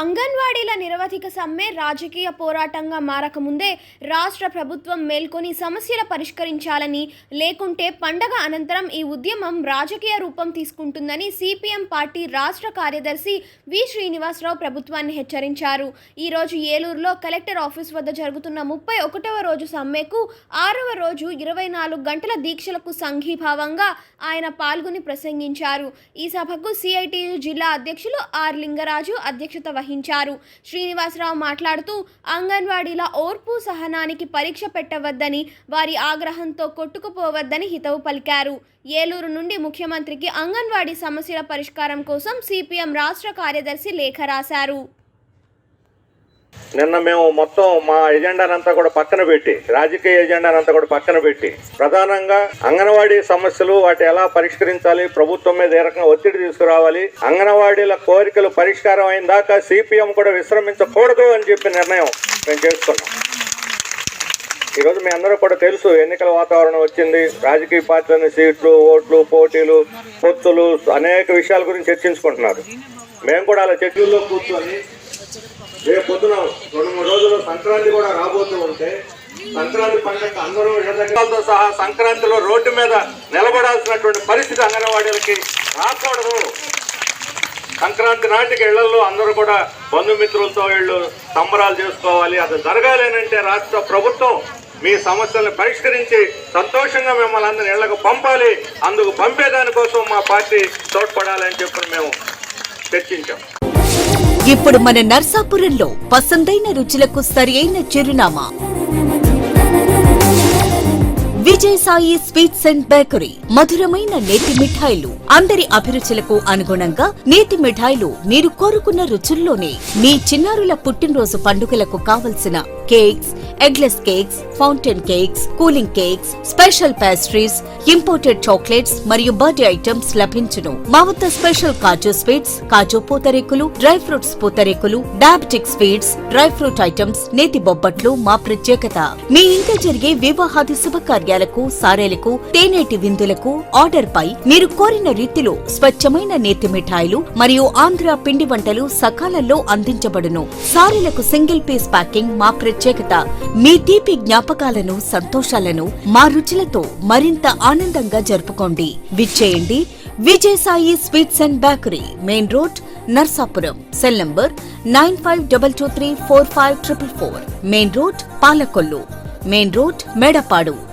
అంగన్వాడీల నిరవధిక సమ్మె రాజకీయ పోరాటంగా మారకముందే రాష్ట్ర ప్రభుత్వం మేల్కొని సమస్యల పరిష్కరించాలని లేకుంటే పండగ అనంతరం ఈ ఉద్యమం రాజకీయ రూపం తీసుకుంటుందని సిపిఎం పార్టీ రాష్ట్ర కార్యదర్శి వి శ్రీనివాసరావు ప్రభుత్వాన్ని హెచ్చరించారు. ఈ రోజు ఏలూరులో కలెక్టర్ ఆఫీస్ వద్ద జరుగుతున్న ముప్పై ఒకటవ రోజు సమ్మెకు ఆరవ రోజు ఇరవై నాలుగు గంటల దీక్షలకు సంఘీభావంగా ఆయన పాల్గొని ప్రసంగించారు. ఈ సభకు సిఐటియు జిల్లా అధ్యక్షులు ఆర్ లింగరాజు అధ్యక్షత వహించారు. శ్రీనివాసరావు మాట్లాడుతూ అంగన్వాడీల ఓర్పు సహనానికి పరీక్ష పెట్టవద్దని వారి ఆగ్రహంతో కొట్టుకుపోవద్దని హితవు పలికారు. ఏలూరు నుండి ముఖ్యమంత్రికి అంగన్వాడీ సమస్యల పరిష్కారం కోసం సిపిఎం రాష్ట్ర కార్యదర్శి లేఖ రాశారు. నిన్న మేము మొత్తం మా ఎజెండానంతా కూడా పక్కన పెట్టి రాజకీయ ఎజెండానంతా కూడా పక్కన పెట్టి ప్రధానంగా అంగన్వాడీ సమస్యలు వాటి ఎలా పరిష్కరించాలి ప్రభుత్వం మీద ఏ రకంగా ఒత్తిడి తీసుకురావాలి అంగన్వాడీల కోరికలు పరిష్కారం అయిన దాకా సిపిఎం కూడా విశ్రమించకూడదు అని చెప్పి నిర్ణయం మేము చేసుకున్నాం. ఈరోజు మీ అందరూ కూడా తెలుసు ఎన్నికల వాతావరణం వచ్చింది రాజకీయ పార్టీలని సీట్లు ఓట్లు పోటీలు పొత్తులు అనేక విషయాల గురించి చర్చించుకుంటున్నారు. మేము కూడా అలా చర్చల్లో కూర్చొని రేపు పొద్దున రెండు మూడు రోజుల్లో సంక్రాంతి కూడా రాబోతూ ఉంటే సంక్రాంతి పండుగ అందరూ సహా సంక్రాంతిలో రోడ్డు మీద నిలబడాల్సినటువంటి పరిస్థితి అంగన్వాడీలకి రాకూడదు. సంక్రాంతి నాటికి ఇళ్ళలో అందరూ కూడా బంధుమిత్రులతో వీళ్ళు సంబరాలు చేసుకోవాలి. అది జరగాలి అంటే రాష్ట్ర ప్రభుత్వం మీ సమస్యలను పరిష్కరించి సంతోషంగా మిమ్మల్ని అందరిని ఇళ్ళకు పంపాలి. అందుకు పంపేదానికోసం మా పార్టీ తోడ్పడాలని చెప్పి మేము చర్చించాం. ఇప్పుడు మన నర్సాపురంలో పసందైన రుచులకు సరి అయిన చిరునామా. Sai sweets and bakery. మధురమైన నేతి మిఠాయిలు. అందరి అభిరుచులకు అనుగుణంగా నేతి మిఠాయిలు మీరు కోరుకున్న రుచుల్లోనే మీ చిన్నారుల పుట్టినరోజు పండుగలకు కావలసిన cakes eggless cakes fountain cakes cooling cakes special pastries imported chocolates మరియు బర్త్డే ఐటమ్స్ లభించును. మా వద్ద స్పెషల్ కాజు స్వీట్స్ కాజు పూతరేకులు డ్రై ఫ్రూట్స్ పూతరేకులు diabetic sweets dry fruit items నేతి బొబ్బట్లు మా ప్రత్యేకత. మీ ఇంట జరిగే వివాహాది శుభకార్యాలకు సారేలకు తేనేటి విందులకు ఆర్డర్ పై మీరు కోరిన రీతిలో స్వచ్ఛమైన నేతి మిఠాయిలు మరియు ఆంధ్ర పిండి వంటలు సకాలంలో అందించబడును. సారెలకు సింగిల్ పీస్ ప్యాకింగ్ మా ప్రత్యేకత. మీ తీపి జ్ఞాపకాలను సంతోషాలను మా రుచులతో మరింత ఆనందంగా జరుపుకోండి. విచ్చేయండి Vijayasai sweets and bakery main road Narsapuram. Cell number nine five double two three four five triple four. Main road Palakollu. Main road Medapadu.